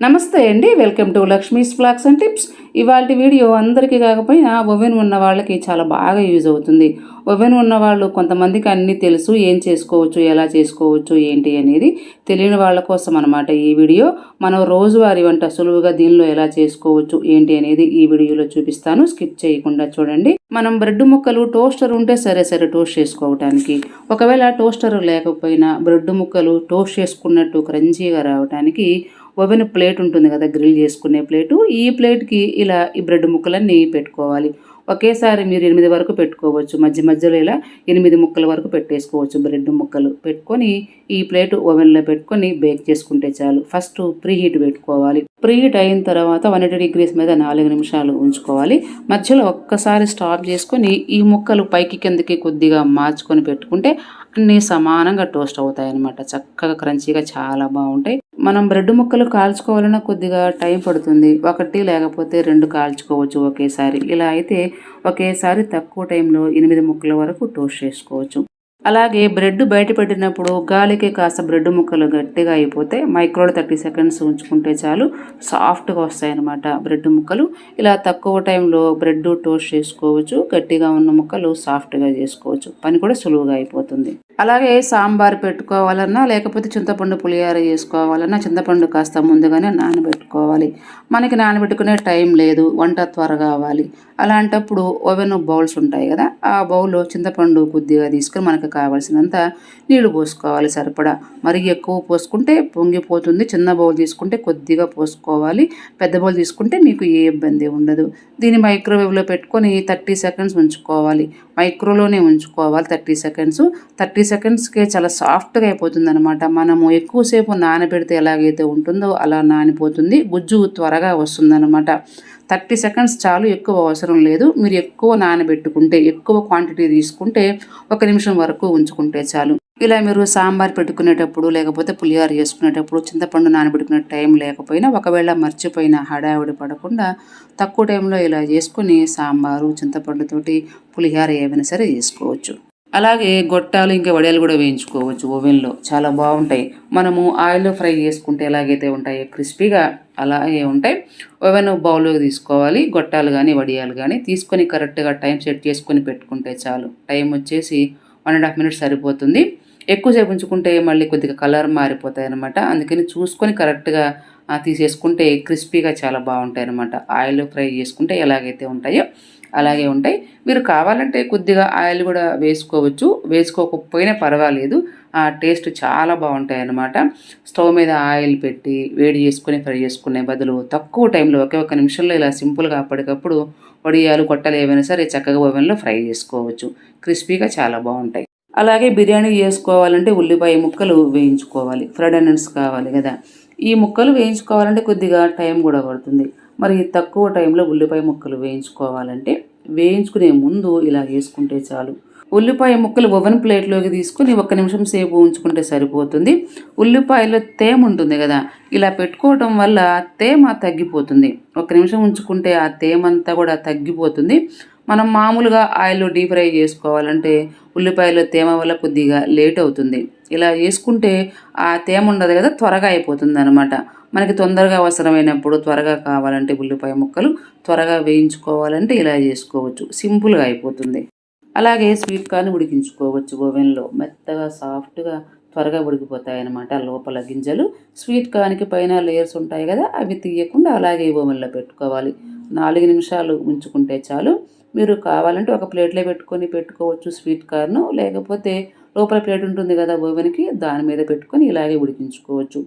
నమస్తే అండి. Welcome to Lakshmi's flax and tips. ఇవాళ వీడియో అందరికీ కాకపోయినా ఓవెన్ ఉన్న వాళ్ళకి చాలా బాగా యూజ్ అవుతుంది. ఓవెన్ ఉన్న వాళ్ళు కొంతమందికి అన్నీ తెలుసు ఏం చేసుకోవచ్చు ఎలా చేసుకోవచ్చు ఏంటి అనేది తెలియని వాళ్ళ కోసం అనమాట ఈ వీడియో. మనం రోజువారీ వంట సులువుగా దీనిలో ఎలా చేసుకోవచ్చు ఏంటి అనేది ఈ వీడియోలో చూపిస్తాను. స్కిప్ చేయకుండా చూడండి. మనం బ్రెడ్ ముక్కలు టోస్టర్ ఉంటే సరే సరే టోస్ట్ చేసుకోవటానికి. ఒకవేళ టోస్టర్ లేకపోయినా బ్రెడ్ ముక్కలు టోస్ట్ చేసుకున్నట్టు క్రంచీగా రావడానికి ఓవెన్ ప్లేట్ ఉంటుంది కదా గ్రిల్ చేసుకునే ప్లేటు. ఈ ప్లేట్కి ఇలా ఈ బ్రెడ్ ముక్కలన్నీ పెట్టుకోవాలి. ఒకేసారి మీరు ఎనిమిది వరకు పెట్టుకోవచ్చు. మధ్య మధ్యలో ఇలా ఎనిమిది ముక్కల వరకు పెట్టేసుకోవచ్చు బ్రెడ్ ముక్కలు. పెట్టుకొని ఈ ప్లేట్ ఓవెన్లో పెట్టుకొని బేక్ చేసుకుంటే చాలు. ఫస్ట్ ప్రీ హీట్ పెట్టుకోవాలి. ప్రీహీట్ అయిన తర్వాత వన్ ఎయిటీ డిగ్రీస్ మీద నాలుగు నిమిషాలు ఉంచుకోవాలి. మధ్యలో ఒక్కసారి స్టాప్ చేసుకొని ఈ ముక్కలు పైకి కిందకి కొద్దిగా మార్చుకొని పెట్టుకుంటే అన్నీ సమానంగా టోస్ట్ అవుతాయి అన్నమాట చక్కగా క్రంచీగా చాలా బాగుంటాయి. మనం బ్రెడ్ ముక్కలు కాల్చుకోవాలన్నా కొద్దిగా టైం పడుతుంది. ఒకటి లేకపోతే రెండు కాల్చుకోవచ్చు ఒకేసారి. ఇలా అయితే ఒకేసారి తక్కువ టైంలో ఎనిమిది ముక్కల వరకు టోస్ట్ చేసుకోవచ్చు. అలాగే బ్రెడ్ బయట పెట్టినప్పుడు గాలికి కాస్త బ్రెడ్ ముక్కలు గట్టిగా అయిపోతే మైక్రోలో థర్టీ సెకండ్స్ ఉంచుకుంటే చాలు సాఫ్ట్గా వస్తాయి అన్నమాట బ్రెడ్ ముక్కలు. ఇలా తక్కువ టైంలో బ్రెడ్ టోస్ట్ చేసుకోవచ్చు గట్టిగా ఉన్న ముక్కలు సాఫ్ట్గా చేసుకోవచ్చు. పని కూడా సులువుగా అయిపోతుంది. అలాగే సాంబార్ పెట్టుకోవాలన్నా లేకపోతే చింతపండు పులిహార చేసుకోవాలన్నా చింతపండు కాస్త ముందుగానే నానబెట్టుకోవాలి. మనకి నానబెట్టుకునే టైం లేదు వంట త్వరగా అవ్వాలి. అలాంటప్పుడు ఓవెన్ బౌల్స్ ఉంటాయి కదా ఆ బౌల్లో చింతపండు కొద్దిగా తీసుకుని మనకు కావాల్సినంత నీళ్ళు పోసుకోవాలి సరిపడా. మరి ఎక్కువ పోసుకుంటే పొంగిపోతుంది చిన్న బౌల్ తీసుకుంటే కొద్దిగా పోసుకోవాలి పెద్ద బౌల్ తీసుకుంటే మీకు ఏ ఇబ్బంది ఉండదు. దీన్ని మైక్రోవేవ్లో పెట్టుకొని థర్టీ సెకండ్స్ ఉంచుకోవాలి. మైక్రోలోనే ఉంచుకోవాలి థర్టీ సెకండ్స్. థర్టీ సెకండ్స్కే చాలా సాఫ్ట్గా అయిపోతుంది అనమాట మనము ఎక్కువసేపు నానబెడితే ఎలాగైతే ఉంటుందో అలా నానిపోతుంది. గుజ్జు త్వరగా వస్తుందన్నమాట. థర్టీ సెకండ్స్ చాలు ఎక్కువ అవసరం లేదు. మీరు ఎక్కువ నానబెట్టుకుంటే ఎక్కువ క్వాంటిటీ తీసుకుంటే ఒక నిమిషం వరకు ఉంచుకుంటే చాలు. ఇలా మీరు సాంబార్ పెట్టుకునేటప్పుడు లేకపోతే పులిహోర చేసుకునేటప్పుడు చింతపండు నానబెట్టుకునే టైం లేకపోయినా ఒకవేళ మర్చిపోయిన హడావిడి పడకుండా తక్కువ టైంలో ఇలా చేసుకుని సాంబారు చింతపండుతోటి పులిహోర ఏమైనా సరే చేసుకోవచ్చు. అలాగే గొట్టాలు ఇంకా వడియాలు కూడా వేయించుకోవచ్చు ఓవెన్లో. చాలా బాగుంటాయి. మనము ఆయిల్లో ఫ్రై చేసుకుంటే ఎలాగైతే ఉంటాయో క్రిస్పీగా అలాగే ఉంటాయి. ఓవెన్ బౌల్లోకి తీసుకోవాలి. గొట్టాలు కానీ వడియాలు కానీ తీసుకొని కరెక్ట్గా టైం సెట్ చేసుకొని పెట్టుకుంటే చాలు. టైం వచ్చేసి వన్ అండ్ హాఫ్ మినిట్స్ సరిపోతుంది. ఎక్కువసేపు ఉంచుకుంటే మళ్ళీ కొద్దిగా కలర్ మారిపోతాయి అనమాట అందుకని చూసుకొని కరెక్ట్గా తీసేసుకుంటే క్రిస్పీగా చాలా బాగుంటాయి అనమాట ఆయిల్ ఫ్రై చేసుకుంటే ఎలాగైతే ఉంటాయో అలాగే ఉంటాయి. మీరు కావాలంటే కొద్దిగా ఆయిల్ కూడా వేసుకోవచ్చు. వేసుకోకపోయినా పర్వాలేదు. ఆ టేస్ట్ చాలా బాగుంటాయి అన్నమాట స్టవ్ మీద ఆయిల్ పెట్టి వేడి చేసుకుని ఫ్రై చేసుకునే బదులు తక్కువ టైంలో ఒకే ఒక నిమిషంలో ఇలా సింపుల్గా అప్పటికప్పుడు వడియాలు కొట్టలు ఏవైనా సరే చక్కగా ఓవెన్లో ఫ్రై చేసుకోవచ్చు. క్రిస్పీగా చాలా బాగుంటాయి. అలాగే బిర్యానీ చేసుకోవాలంటే ఉల్లిపాయ ముక్కలు వేయించుకోవాలి. ఫ్రైడ్ ఆనియన్స్ కావాలి కదా. ఈ ముక్కలు వేయించుకోవాలంటే కొద్దిగా టైం కూడా పడుతుంది. మరి తక్కువ టైంలో ఉల్లిపాయ ముక్కలు వేయించుకోవాలంటే వేయించుకునే ముందు ఇలా వేసుకుంటే చాలు. ఉల్లిపాయ ముక్కలు ఓవెన్ ప్లేట్లోకి తీసుకుని ఒక నిమిషం సేపు ఉంచుకుంటే సరిపోతుంది. ఉల్లిపాయలో తేమ ఉంటుంది కదా ఇలా పెట్టుకోవటం వల్ల తేమ తగ్గిపోతుంది. ఒక నిమిషం ఉంచుకుంటే ఆ తేమ అంతా కూడా తగ్గిపోతుంది. మనం మామూలుగా ఆయిల్ డీప్ ఫ్రై చేసుకోవాలంటే ఉల్లిపాయలో తేమ వల్ల కొద్దిగా లేట్ అవుతుంది. ఇలా వేసుకుంటే ఆ తేమ ఉండదు కదా త్వరగా అయిపోతుంది అనమాట మనకి తొందరగా అవసరమైనప్పుడు త్వరగా కావాలంటే ఉల్లిపాయ ముక్కలు త్వరగా వేయించుకోవాలంటే ఇలా చేసుకోవచ్చు. సింపుల్గా అయిపోతుంది. అలాగే స్వీట్ కార్న్ ఉడికించుకోవచ్చు ఓవెన్లో. మెత్తగా సాఫ్ట్గా త్వరగా ఉడికిపోతాయి అన్నమాట లోపల గింజలు. స్వీట్ కార్న్కి పైన లేయర్స్ ఉంటాయి కదా అవి తీయకుండా అలాగే ఓవెన్లో పెట్టుకోవాలి. నాలుగు నిమిషాలు ఉంచుకుంటే చాలు. మీరు కావాలంటే ఒక ప్లేట్లో పెట్టుకొని పెట్టుకోవచ్చు స్వీట్ కార్ను. లేకపోతే లోపల ప్లేట్ ఉంటుంది కదా ఓవెన్కి దాని మీద పెట్టుకొని ఇలాగే ఉడికించుకోవచ్చు.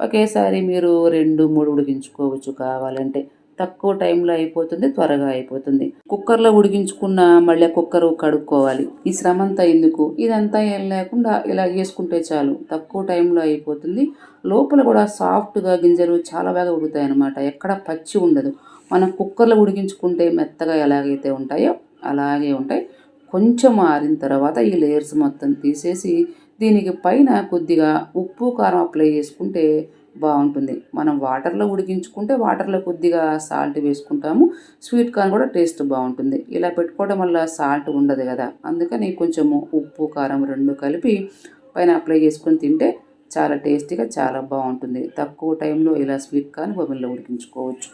ఒకేసారి మీరు రెండు మూడు ఉడికించుకోవచ్చు కావాలంటే. తక్కువ టైంలో అయిపోతుంది త్వరగా అయిపోతుంది. కుక్కర్లో ఉడికించుకున్న మళ్ళీ కుక్కర్ కడుక్కోవాలి. ఈ శ్రమ అంతా ఎందుకు? ఇదంతా ఏం లేకుండా ఇలా చేసుకుంటే చాలు. తక్కువ టైంలో అయిపోతుంది. లోపల కూడా సాఫ్ట్గా గింజలు చాలా బాగా ఉడుకుతాయి అన్నమాట ఎక్కడ పచ్చి ఉండదు. మనం కుక్కర్లో ఉడికించుకుంటే మెత్తగా ఎలాగైతే ఉంటాయో అలాగే ఉంటాయి. కొంచెం ఆరిన తర్వాత ఈ లేయర్స్ మొత్తం తీసేసి దీనికి పైన కొద్దిగా ఉప్పు కారం అప్లై చేసుకుంటే బాగుంటుంది. మనం వాటర్లో ఉడికించుకుంటే వాటర్లో కొద్దిగా సాల్ట్ వేసుకుంటాము. స్వీట్ కార్న్ కూడా టేస్ట్ బాగుంటుంది. ఇలా పెట్టుకోవడం వల్ల సాల్ట్ ఉండదు కదా. అందుకని కొంచెము ఉప్పు కారం రెండు కలిపి పైన అప్లై చేసుకొని తింటే చాలా టేస్టీగా చాలా బాగుంటుంది. తక్కువ టైంలో ఇలా స్వీట్ కార్న్ బొమ్మల్లో ఉడికించుకోవచ్చు.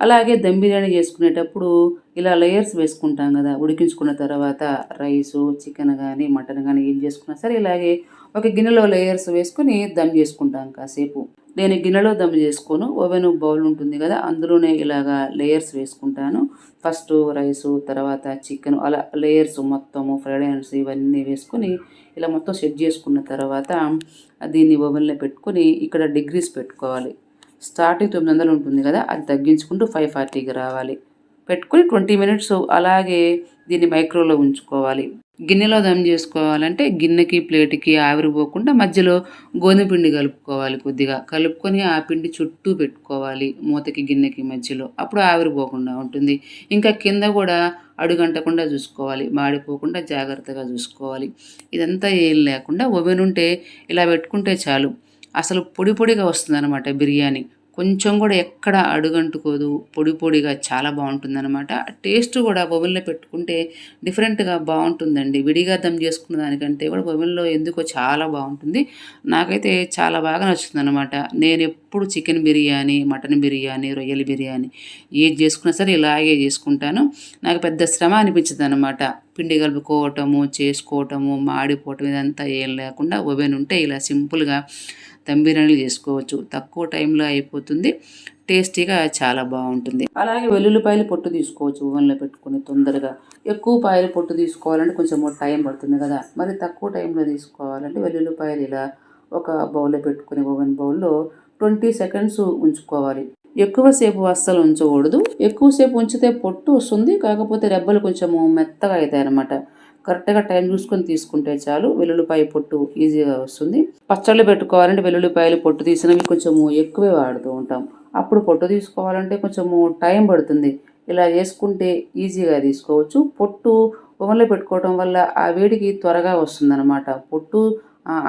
అలాగే దమ్ బిర్యానీ చేసుకునేటప్పుడు ఇలా లేయర్స్ వేసుకుంటాం కదా ఉడికించుకున్న తర్వాత రైసు చికెన్ కానీ మటన్ కానీ ఏం చేసుకున్నా సరే ఇలాగే ఒక గిన్నెలో లేయర్స్ వేసుకొని దమ్ చేసుకుంటాం కాసేపు. నేను గిన్నెలో దమ్ చేసుకోను ఓవెన్ బౌల్ ఉంటుంది కదా అందులోనే ఇలాగా లేయర్స్ వేసుకుంటాను. ఫస్ట్ రైసు తర్వాత చికెన్ అలా లేయర్స్ మొత్తము ఫ్రైడ్ రైస్ ఇవన్నీ వేసుకొని ఇలా మొత్తం సెట్ చేసుకున్న తర్వాత దీన్ని ఓవెన్లో పెట్టుకొని ఇక్కడ డిగ్రీస్ పెట్టుకోవాలి. స్టార్టింగ్ తొమ్మిది వందలు ఉంటుంది కదా అది తగ్గించుకుంటూ ఫైవ్ ఫార్టీకి రావాలి. పెట్టుకొని ట్వంటీ మినిట్స్ అలాగే దీన్ని మైక్రోలో ఉంచుకోవాలి. గిన్నెలో దమ్ చేసుకోవాలంటే గిన్నెకి ప్లేట్కి ఆవిరిపోకుండా మధ్యలో గోధుమ పిండి కలుపుకోవాలి కొద్దిగా. కలుపుకొని ఆ పిండి చుట్టూ పెట్టుకోవాలి మూతకి గిన్నెకి మధ్యలో. అప్పుడు ఆవిరిపోకుండా ఉంటుంది. ఇంకా కింద కూడా అడుగంటకుండా చూసుకోవాలి. మాడిపోకుండా జాగ్రత్తగా చూసుకోవాలి. ఇదంతా ఏం లేకుండా ఓవెన్ ఉంటే ఇలా పెట్టుకుంటే చాలు. అసలు పొడి పొడిగా వస్తుంది బిర్యానీ. కొంచెం కూడా ఎక్కడ అడుగంటుకోదు. పొడి పొడిగా చాలా బాగుంటుందన్నమాట. టేస్ట్ కూడా ఓవెన్లో పెట్టుకుంటే డిఫరెంట్గా బాగుంటుందండి. విడిగా దమ్ చేసుకున్న దానికంటే కూడా ఓవెన్లో ఎందుకో చాలా బాగుంటుంది. నాకైతే చాలా బాగా నచ్చుతుంది అనమాట నేను ఎప్పుడు చికెన్ బిర్యానీ మటన్ బిర్యానీ రొయ్యల బిర్యానీ ఏది చేసుకున్నా సరే ఇలాగే చేసుకుంటాను. నాకు పెద్ద శ్రమ అనిపించదు అనమాట పిండి కలుపుకోవటము చేసుకోవటము మాడిపోవటం ఇదంతా ఏం లేకుండా ఓవెన్ ఉంటే ఇలా సింపుల్గా దమ్ బిర్యానీలు చేసుకోవచ్చు. తక్కువ టైంలో అయిపోతుంది. టేస్టీగా చాలా బాగుంటుంది. అలాగే వెల్లుల్లిపాయలు పొట్టు తీసుకోవచ్చు. ఓవెన్లో పెట్టుకుని తొందరగా. ఎక్కువ పాయలు పొట్టు తీసుకోవాలంటే కొంచెం టైం పడుతుంది కదా. మరి తక్కువ టైంలో తీసుకోవాలంటే వెల్లుల్లిపాయలు ఇలా ఒక బౌల్లో పెట్టుకుని ఓవెన్ బౌల్లో ట్వంటీ సెకండ్స్ ఉంచుకోవాలి. ఎక్కువసేపు అస్సలు ఉంచకూడదు. ఎక్కువసేపు ఉంచితే పొట్టు వస్తుంది. కాకపోతే రెబ్బలు కొంచెము మెత్తగా అవుతాయి అన్నమాట కరెక్ట్గా టైం చూసుకొని తీసుకుంటే చాలు. వెల్లుల్లిపాయ పొట్టు ఈజీగా వస్తుంది. పచ్చళ్ళు పెట్టుకోవాలంటే వెల్లుల్లిపాయలు పొట్టు తీసినవి కొంచెము ఎక్కువే వాడుతూ ఉంటాం. అప్పుడు పొట్టు తీసుకోవాలంటే కొంచెము టైం పడుతుంది. ఇలా చేసుకుంటే ఈజీగా తీసుకోవచ్చు. పొట్టు ఓవెన్లో పెట్టుకోవడం వల్ల ఆ వేడికి త్వరగా వస్తుంది అనమాట పొట్టు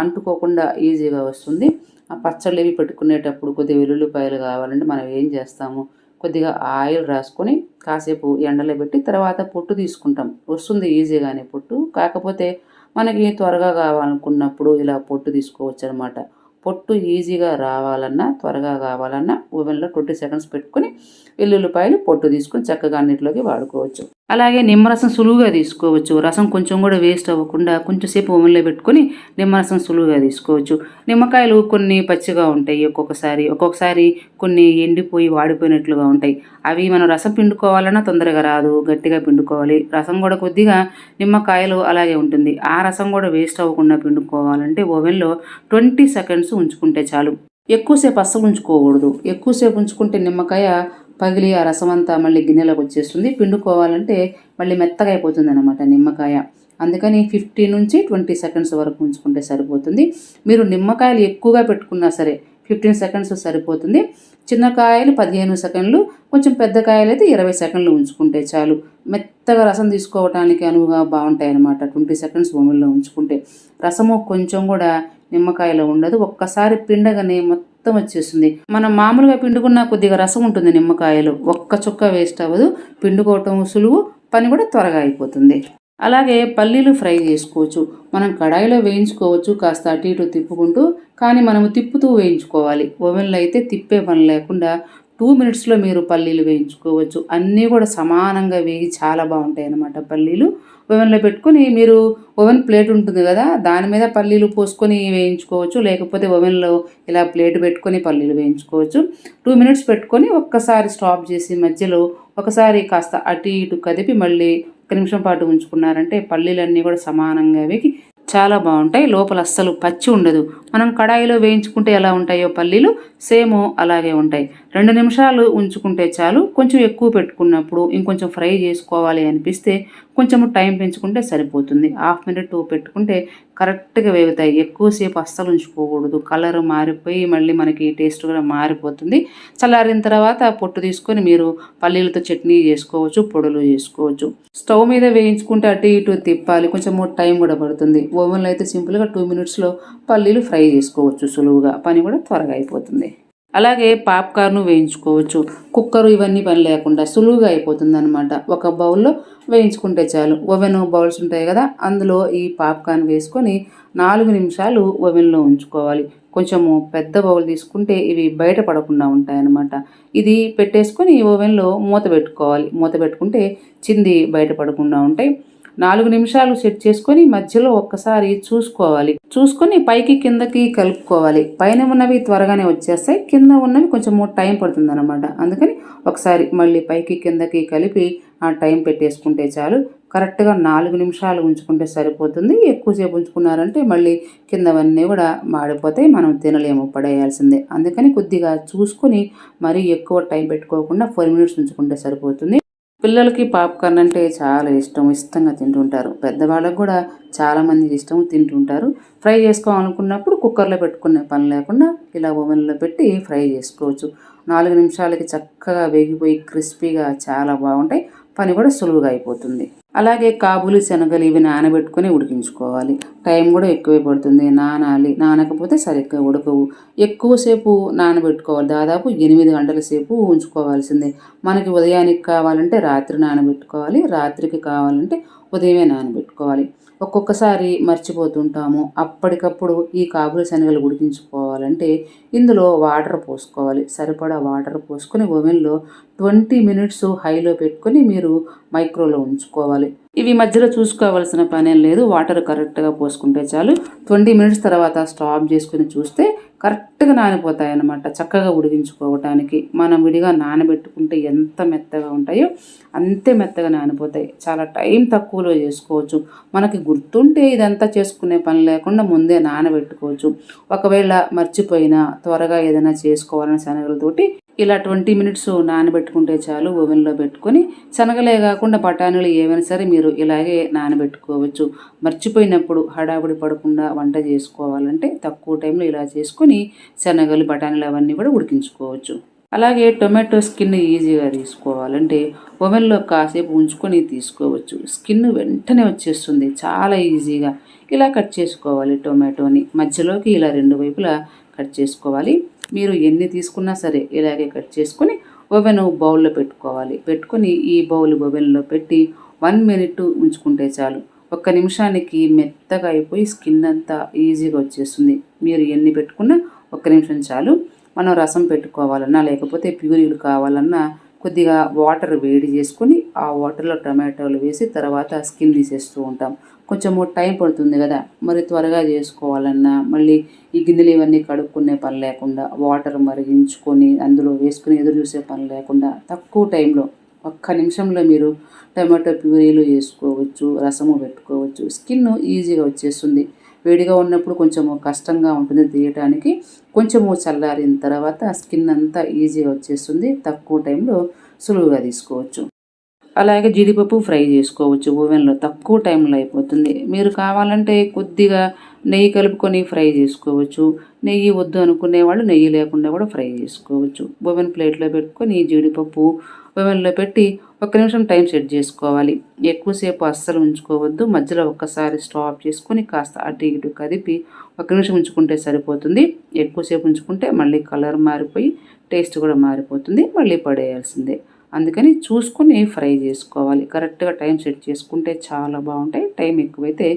అంటుకోకుండా ఈజీగా వస్తుంది. ఆ పచ్చళ్ళు ఇవి పెట్టుకునేటప్పుడు కొద్దిగా వెల్లుల్లిపాయలు కావాలంటే మనం ఏం చేస్తాము? కొద్దిగా ఆయిల్ రాసుకొని కాసేపు ఎండలో పెట్టి తర్వాత పొట్టు తీసుకుంటాం. వస్తుంది ఈజీగానే పొట్టు. కాకపోతే మనకి త్వరగా కావాలనుకున్నప్పుడు ఇలా పొట్టు తీసుకోవచ్చు అనమాట పొట్టు ఈజీగా రావాలన్నా త్వరగా కావాలన్నా ఓవెన్లో ట్వంటీ సెకండ్స్ పెట్టుకొని వెల్లుల్లిపాయలు పొట్టు తీసుకొని చక్కగా అన్నింటిలోకి వాడుకోవచ్చు. అలాగే నిమ్మరసం సులువుగా తీసుకోవచ్చు. రసం కొంచెం కూడా వేస్ట్ అవ్వకుండా కొంచెంసేపు ఓవెన్లో పెట్టుకొని నిమ్మరసం సులువుగా తీసుకోవచ్చు. నిమ్మకాయలు కొన్ని పచ్చిగా ఉంటాయి ఒక్కొక్కసారి. ఒక్కొక్కసారి కొన్ని ఎండిపోయి వాడిపోయినట్లుగా ఉంటాయి. అవి మనం రసం పిండుకోవాలన్నా తొందరగా రాదు గట్టిగా పిండుకోవాలి. రసం కూడా కొద్దిగా నిమ్మకాయలు అలాగే ఉంటుంది. ఆ రసం కూడా వేస్ట్ అవ్వకుండా పిండుకోవాలంటే ఓవెన్లో ట్వంటీ సెకండ్స్ ఉంచుకుంటే చాలు. ఎక్కువసేపు అస్సలు ఉంచుకోకూడదు. ఎక్కువసేపు ఉంచుకుంటే నిమ్మకాయ పగిలి ఆ రసం అంతా మళ్ళీ గిన్నెలోకి వచ్చేస్తుంది. పిండుకోవాలంటే మళ్ళీ మెత్తగా అయిపోతుంది అనమాట నిమ్మకాయ. అందుకని ఫిఫ్టీ నుంచి ట్వంటీ సెకండ్స్ వరకు ఉంచుకుంటే సరిపోతుంది. మీరు నిమ్మకాయలు ఎక్కువగా పెట్టుకున్నా సరే ఫిఫ్టీన్ సెకండ్స్ సరిపోతుంది. చిన్న కాయలు పదిహేను సెకండ్లు కొంచెం పెద్ద కాయలు అయితే ఇరవై సెకండ్లు ఉంచుకుంటే చాలు. మెత్తగా రసం తీసుకోవడానికి అనువుగా బాగుంటాయి అన్నమాట ట్వంటీ సెకండ్స్ ఓవెన్లో ఉంచుకుంటే. రసము కొంచెం కూడా నిమ్మకాయలో ఉండదు. ఒక్కసారి పిండగానే మొత్తం వచ్చేస్తుంది. మనం మామూలుగా పిండుకున్న కొద్దిగా రసం ఉంటుంది నిమ్మకాయలు. ఒక్క చుక్క వేస్ట్ అవ్వదు. పిండుకోవటం సులువు. పని కూడా త్వరగా అయిపోతుంది. అలాగే పల్లీలు ఫ్రై చేసుకోవచ్చు. మనం కడాయిలో వేయించుకోవచ్చు కాస్త అటు ఇటు తిప్పుకుంటూ కానీ మనము తిప్పుతూ వేయించుకోవాలి. ఓవెన్లో అయితే తిప్పే పని లేకుండా టూ మినిట్స్లో మీరు పల్లీలు వేయించుకోవచ్చు. అన్నీ కూడా సమానంగా వేగి చాలా బాగుంటాయి అన్నమాట పల్లీలు. ఓవెన్లో పెట్టుకొని మీరు ఓవెన్ ప్లేట్ ఉంటుంది కదా దాని మీద పల్లీలు పోసుకొని వేయించుకోవచ్చు. లేకపోతే ఓవెన్లో ఇలా ప్లేట్ పెట్టుకొని పల్లీలు వేయించుకోవచ్చు. టూ మినిట్స్ పెట్టుకొని ఒక్కసారి స్టాప్ చేసి మధ్యలో ఒకసారి కాస్త అటు ఇటు కదిపి మళ్ళీ ఒక నిమిషం పాటు ఉంచుకున్నారంటే పల్లీలన్నీ కూడా సమానంగా వేగి చాలా బాగుంటాయి. లోపల అస్సలు పచ్చి ఉండదు. మనం కడాయిలో వేయించుకుంటే ఎలా ఉంటాయో పల్లీలు సేమ్ అలాగే ఉంటాయి. రెండు నిమిషాలు ఉంచుకుంటే చాలు. కొంచెం ఎక్కువ పెట్టుకున్నప్పుడు ఇంకొంచెం ఫ్రై చేసుకోవాలి అనిపిస్తే కొంచెం టైం పెంచుకుంటే సరిపోతుంది. హాఫ్ మినిట్ పెట్టుకుంటే కరెక్ట్గా వేగుతాయి. ఎక్కువసేపు అస్సలు ఉంచుకోకూడదు. కలర్ మారిపోయి మళ్ళీ మనకి టేస్ట్ కూడా మారిపోతుంది. చల్లారిన తర్వాత పొట్టు తీసుకొని మీరు పల్లీలతో చట్నీ చేసుకోవచ్చు పొడులు చేసుకోవచ్చు. స్టవ్ మీద వేయించుకుంటే అటు ఇటు తిప్పాలి. కొంచెం టైం కూడా పడుతుంది. ఓవెన్లో అయితే సింపుల్గా టూ మినిట్స్లో పల్లీలు ఫ్రై చేసుకోవచ్చు సులువుగా. పని కూడా త్వరగా అయిపోతుంది. అలాగే పాప్కార్న్ వేయించుకోవచ్చు. కుక్కరు ఇవన్నీ పని లేకుండా సులువుగా అయిపోతుంది అనమాట ఒక బౌల్లో వేయించుకుంటే చాలు. ఓవెన్ బౌల్స్ ఉంటాయి కదా అందులో ఈ పాప్కార్న్ వేసుకొని నాలుగు నిమిషాలు ఓవెన్లో ఉంచుకోవాలి. కొంచెము పెద్ద బౌల్ తీసుకుంటే ఇవి బయట పడకుండా ఉంటాయన్నమాట. ఇది పెట్టేసుకొని ఓవెన్లో మూత పెట్టుకోవాలి. మూత పెట్టుకుంటే చింది బయట పడకుండా ఉంటాయి. నాలుగు నిమిషాలు సెట్ చేసుకొని మధ్యలో ఒక్కసారి చూసుకోవాలి. చూసుకొని పైకి కిందకి కలుపుకోవాలి. పైన ఉన్నవి త్వరగానే వచ్చేస్తాయి. కింద ఉన్నవి కొంచెం టైం పడుతుంది అనమాట అందుకని ఒకసారి మళ్ళీ పైకి కిందకి కలిపి ఆ టైం పెట్టేసుకుంటే చాలు. కరెక్ట్గా నాలుగు నిమిషాలు ఉంచుకుంటే సరిపోతుంది. ఎక్కువసేపు ఉంచుకున్నారంటే మళ్ళీ కిందవన్నీ కూడా మాడిపోతాయి. మనం తినలేము పడేయాల్సిందే. అందుకని కొద్దిగా చూసుకొని మరీ ఎక్కువ టైం పెట్టుకోకుండా ఫోర్ మినిట్స్ ఉంచుకుంటే సరిపోతుంది. పిల్లలకి పాప్కార్న్ అంటే చాలా ఇష్టం ఇష్టంగా తింటుంటారు. పెద్దవాళ్ళకు కూడా చాలామందికి ఇష్టం తింటుంటారు. ఫ్రై చేసుకోవాలనుకున్నప్పుడు కుక్కర్లో పెట్టుకునే పని లేకుండా ఇలా ఓవెన్లో పెట్టి ఫ్రై చేసుకోవచ్చు. నాలుగు నిమిషాలకి చక్కగా వేగిపోయి క్రిస్పీగా చాలా బాగుంటాయి. పని కూడా సులువుగా అయిపోతుంది. అలాగే కాబూలి శనగలు ఇవి నానబెట్టుకొని ఉడికించుకోవాలి. టైం కూడా ఎక్కువే పడుతుంది. నానాలి నానకపోతే సరిగ్గా ఉడకవు. ఎక్కువసేపు నానబెట్టుకోవాలి. దాదాపు ఎనిమిది గంటల సేపు ఉంచుకోవాల్సిందే. మనకి ఉదయానికి కావాలంటే రాత్రి నానబెట్టుకోవాలి. రాత్రికి కావాలంటే ఉదయమే నానబెట్టుకోవాలి. ఒక్కొక్కసారి మర్చిపోతుంటాము. అప్పటికప్పుడు ఈ కాబులి శనగలు ఉడికించుకోవాలంటే ఇందులో వాటర్ పోసుకోవాలి. సరిపడా వాటర్ పోసుకొని ఓవెన్లో ట్వంటీ మినిట్స్ హైలో పెట్టుకొని మీరు మైక్రోలో ఉంచుకోవాలి. ఇవి మధ్యలో చూసుకోవాల్సిన పనేం లేదు. వాటర్ కరెక్ట్గా పోసుకుంటే చాలు. ట్వంటీ మినిట్స్ తర్వాత స్టాప్ చేసుకుని చూస్తే కరెక్ట్గా నానిపోతాయి అన్నమాట చక్కగా ఉడికించుకోవటానికి. మనం విడిగా నానబెట్టుకుంటే ఎంత మెత్తగా ఉంటాయో అంతే మెత్తగా నానిపోతాయి. చాలా టైం తక్కువలో చేసుకోవచ్చు. మనకి గుర్తుంటే ఇదంతా చేసుకునే పని లేకుండా ముందే నానబెట్టుకోవచ్చు. ఒకవేళ మర్చిపోయినా త్వరగా ఏదైనా చేసుకోవాలని శనగలతోటి ఇలా ట్వంటీ మినిట్స్ నానబెట్టుకుంటే చాలు ఓవెన్లో పెట్టుకొని శనగలే కాకుండా బఠానీలు ఏమైనా సరే మీరు ఇలాగే నానబెట్టుకోవచ్చు. మర్చిపోయినప్పుడు హడావుడి పడకుండా వంట చేసుకోవాలంటే తక్కువ టైంలో ఇలా చేసుకొని శనగలు బఠానీలు అవన్నీ కూడా ఉడికించుకోవచ్చు. అలాగే టొమాటో స్కిన్ ఈజీగా తీసుకోవాలంటే ఓవెన్లో కాసేపు ఉంచుకొని తీసుకోవచ్చు. స్కిన్ వెంటనే వచ్చేస్తుంది చాలా ఈజీగా. ఇలా కట్ చేసుకోవాలి టొమాటోని. మధ్యలోకి ఇలా రెండు వైపులా కట్ చేసుకోవాలి. మీరు ఎన్ని తీసుకున్నా సరే ఇలాగే కట్ చేసుకొని ఓవెన్ బౌల్లో పెట్టుకోవాలి. పెట్టుకొని ఈ బౌల్ ఓవెన్లో పెట్టి వన్ మినిట్ ఉంచుకుంటే చాలు. ఒక్క నిమిషానికి మెత్తగా అయిపోయి స్కిన్ అంతా ఈజీగా వచ్చేస్తుంది. మీరు ఎన్ని పెట్టుకున్నా ఒక్క నిమిషం చాలు. మనం రసం పెట్టుకోవాలన్నా లేకపోతే ప్యూరీలు కావాలన్నా కొద్దిగా వాటర్ వేడి చేసుకొని ఆ వాటర్లో టమాటోలు వేసి తర్వాత స్కిన్ తీసేస్తూ ఉంటాం. కొంచెం టైం పడుతుంది కదా. మరి త్వరగా చేసుకోవాలన్నా మళ్ళీ ఈ గిన్నెలు ఇవన్నీ కడుక్కునే పని లేకుండా వాటర్ మరిగించుకొని అందులో వేసుకుని ఎదురు చూసే పని లేకుండా తక్కువ టైంలో ఒక్క నిమిషంలో మీరు టమాటో ప్యూరీలు వేసుకోవచ్చు రసము పెట్టుకోవచ్చు. స్కిన్ ఈజీగా వచ్చేస్తుంది. వేడిగా ఉన్నప్పుడు కొంచెము కష్టంగా ఉంటుంది తీయటానికి. కొంచెము చల్లారిన తర్వాత స్కిన్ అంతా ఈజీగా వచ్చేస్తుంది. తక్కువ టైంలో సులువుగా తీసుకోవచ్చు. అలాగే జీడిపప్పు ఫ్రై చేసుకోవచ్చు ఓవెన్లో తక్కువ టైంలో అయిపోతుంది. మీరు కావాలంటే కొద్దిగా నెయ్యి కలుపుకొని ఫ్రై చేసుకోవచ్చు. నెయ్యి వద్దు అనుకునే వాళ్ళు నెయ్యి లేకుండా కూడా ఫ్రై చేసుకోవచ్చు. ఓవెన్ ప్లేట్లో పెట్టుకొని జీడిపప్పు ఓవెన్లో పెట్టి ఒక నిమిషం టైం సెట్ చేసుకోవాలి. ఎక్కువసేపు అస్సలు ఉంచుకోవద్దు. మధ్యలో ఒక్కసారి స్టాప్ చేసుకొని కాస్త అటు ఇటు కదిపి ఒక నిమిషం ఉంచుకుంటే సరిపోతుంది. ఎక్కువసేపు ఉంచుకుంటే మళ్ళీ కలర్ మారిపోయి టేస్ట్ కూడా మారిపోతుంది. మళ్ళీ పడేయాల్సిందే. అందుకని చూసుకుని ఫ్రై చేసుకోవాలి. కరెక్ట్గా టైం సెట్ చేసుకుంటే చాలా బాగుంటాయి. టైం ఎక్కువైతే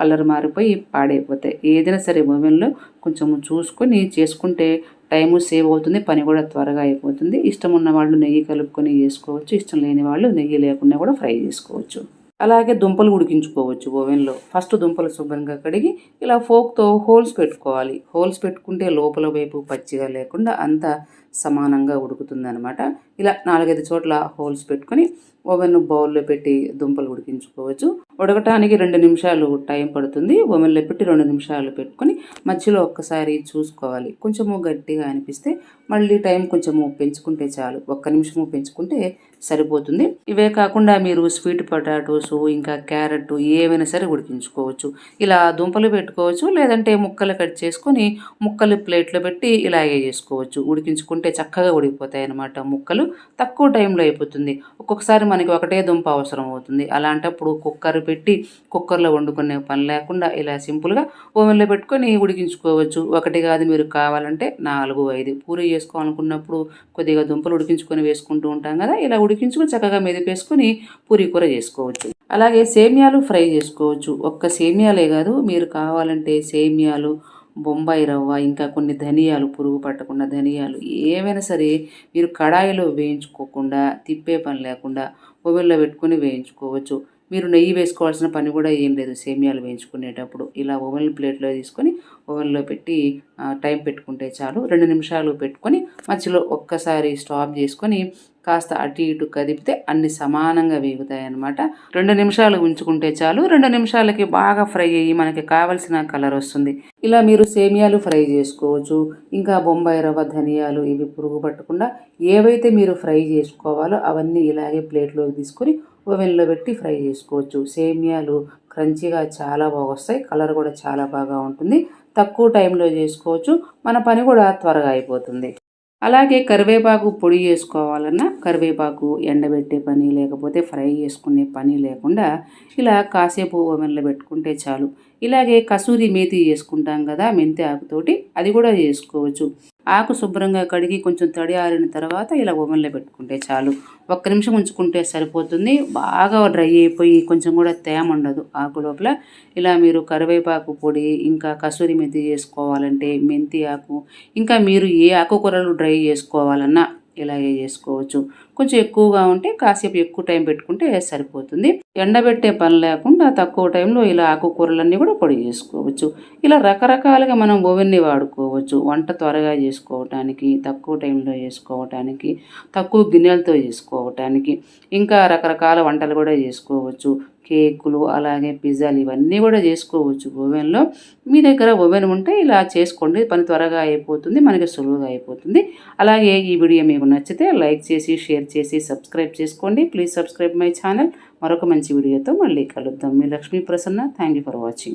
కలర్ మారిపోయి పాడైపోతాయి. ఏదైనా సరే ఓవెన్లో కొంచెం చూసుకొని చేసుకుంటే టైము సేవ్ అవుతుంది పని కూడా త్వరగా అయిపోతుంది. ఇష్టం ఉన్న వాళ్ళు నెయ్యి కలుపుకొని చేసుకోవచ్చు. ఇష్టం లేని వాళ్ళు నెయ్యి లేకుండా కూడా ఫ్రై చేసుకోవచ్చు. అలాగే దుంపలు ఉడికించుకోవచ్చు ఓవెన్లో. ఫస్ట్ దుంపలు శుభ్రంగా కడిగి ఇలా ఫోక్తో హోల్స్ పెట్టుకోవాలి. హోల్స్ పెట్టుకుంటే లోపల వైపు పచ్చిగా లేకుండా అంతా సమానంగా ఉడుకుతుందనమాట ఇలా నాలుగైదు చోట్ల హోల్స్ పెట్టుకొని ఓవెన్ బౌల్లో పెట్టి దుంపలు ఉడికించుకోవచ్చు. ఉడకటానికి రెండు నిమిషాలు టైం పడుతుంది. ఓవెన్లో పెట్టి రెండు నిమిషాలు పెట్టుకొని మధ్యలో ఒక్కసారి చూసుకోవాలి. కొంచెము గట్టిగా అనిపిస్తే మళ్ళీ టైం కొంచెము పెంచుకుంటే చాలు. ఒక్క నిమిషము పెంచుకుంటే సరిపోతుంది. ఇవే కాకుండా మీరు స్వీట్ పొటాటోస్ ఇంకా క్యారెట్ ఏమైనా సరే ఉడికించుకోవచ్చు. ఇలా దుంపలు పెట్టుకోవచ్చు. లేదంటే ముక్కలు కట్ చేసుకొని ముక్కలు ప్లేట్లో పెట్టి ఇలాగే చేసుకోవచ్చు. ఉడికించుకుంటే చక్కగా ఉడికిపోతాయి అన్నమాట ముక్కలు. తక్కువ టైంలో అయిపోతుంది. ఒక్కొక్కసారి మనకి ఒకటే దుంప అవసరం అవుతుంది. అలాంటప్పుడు కుక్కర్ పెట్టి కుక్కర్లో వండుకునే పని లేకుండా ఇలా సింపుల్గా ఓవెన్లో పెట్టుకొని ఉడికించుకోవచ్చు. ఒకటి కాదు మీరు కావాలంటే నాలుగు ఐదు. పూరి చేసుకోవాలనుకున్నప్పుడు కొద్దిగా దుంపలు ఉడికించుకొని వేసుకుంటూ ఉంటాం కదా ఇలా ఉడికించుకొని చక్కగా మెదిపేసుకొని పూరి కూర చేసుకోవచ్చు. అలాగే సేమియాలు ఫ్రై చేసుకోవచ్చు. ఒక్క సేమియాలే కాదు మీరు కావాలంటే సేమియాలు బొంబాయి రవ్వ ఇంకా కొన్ని ధనియాలు పురుగు పట్టకుండా ధనియాలు. ఏవైనా సరే మీరు కడాయిలో వేయించుకోకుండా తిప్పే పని లేకుండా ఓవెన్లో పెట్టుకొని వేయించుకోవచ్చు. మీరు నెయ్యి వేసుకోవాల్సిన పని కూడా ఏం లేదు. సేమియాలు వేయించుకునేటప్పుడు ఇలా ఓవెన్ ప్లేట్లో తీసుకొని ఓవెన్లో పెట్టి టైం పెట్టుకుంటే చాలు. రెండు నిమిషాలు పెట్టుకొని మధ్యలో ఒక్కసారి స్టాప్ చేసుకొని కాస్త అటు ఇటు కదిపితే అన్ని సమానంగా వేగుతాయి అన్నమాట రెండు నిమిషాలు ఉంచుకుంటే చాలు. రెండు నిమిషాలకి బాగా ఫ్రై అయ్యి మనకి కావలసిన కలర్ వస్తుంది. ఇలా మీరు సేమియాలు ఫ్రై చేసుకోవచ్చు. ఇంకా బొంబాయి రవ్వ ధనియాలు ఇవి పురుగు పట్టకుండా ఏవైతే మీరు ఫ్రై చేసుకోవాలో అవన్నీ ఇలాగే ప్లేట్లోకి తీసుకొని ఓవెన్లో పెట్టి ఫ్రై చేసుకోవచ్చు. సేమియాలు క్రంచీగా చాలా బాగా వస్తాయి కలర్ కూడా చాలా బాగా ఉంటుంది. తక్కువ టైంలో చేసుకోవచ్చు. మన పని కూడా త్వరగా అయిపోతుంది. అలాగే కరివేపాకు పొడి చేసుకోవాలన్నా కరివేపాకు ఎండబెట్టే పని లేకపోతే ఫ్రై చేసుకునే పని లేకుండా ఇలా కాసేపు ఓవెన్లో పెట్టుకుంటే చాలు. ఇలాగే కసూరి మేతి చేసుకుంటాం కదా మెంతి ఆకుతోటి అది కూడా చేసుకోవచ్చు. ఆకు శుభ్రంగా కడిగి కొంచెం తడి ఆరిన తర్వాత ఇలా ఓవెన్లో పెట్టుకుంటే చాలు. ఒక్క నిమిషం ఉంచుకుంటే సరిపోతుంది. బాగా డ్రై అయిపోయి కొంచెం కూడా తేమ ఉండదు ఆకు లోపల. ఇలా మీరు కరివేపాకు పొడి ఇంకా కసూరి మెంతి చేసుకోవాలంటే మెంతి ఆకు ఇంకా మీరు ఏ ఆకుకూరలు డ్రై చేసుకోవాలన్నా ఇలాగే చేసుకోవచ్చు. కొంచెం ఎక్కువగా ఉంటే కాసేపు ఎక్కువ టైం పెట్టుకుంటే సరిపోతుంది. ఎండబెట్టే పని లేకుండా తక్కువ టైంలో ఇలా ఆకుకూరలన్నీ కూడా పొడి చేసుకోవచ్చు. ఇలా రకరకాలుగా మనం ఓవెన్ని వాడుకోవచ్చు. వంట త్వరగా చేసుకోవటానికి తక్కువ టైంలో చేసుకోవటానికి తక్కువ గిన్నెలతో చేసుకోవటానికి ఇంకా రకరకాల వంటలు కూడా చేసుకోవచ్చు. కేకులు అలాగే పిజ్జాలు ఇవన్నీ కూడా చేసుకోవచ్చు ఓవెన్లో. మీ దగ్గర ఓవెన్ ఉంటే ఇలా చేసుకోండి. పని త్వరగా అయిపోతుంది మనకి సులువుగా అయిపోతుంది. అలాగే ఈ వీడియో మీకు నచ్చితే లైక్ చేసి షేర్ చేసి సబ్స్క్రైబ్ చేసుకోండి. Please subscribe my channel. మరొక మంచి వీడియోతో మళ్ళీ కలుద్దాం. మీ Lakshmi Prasanna. Thank you for watching.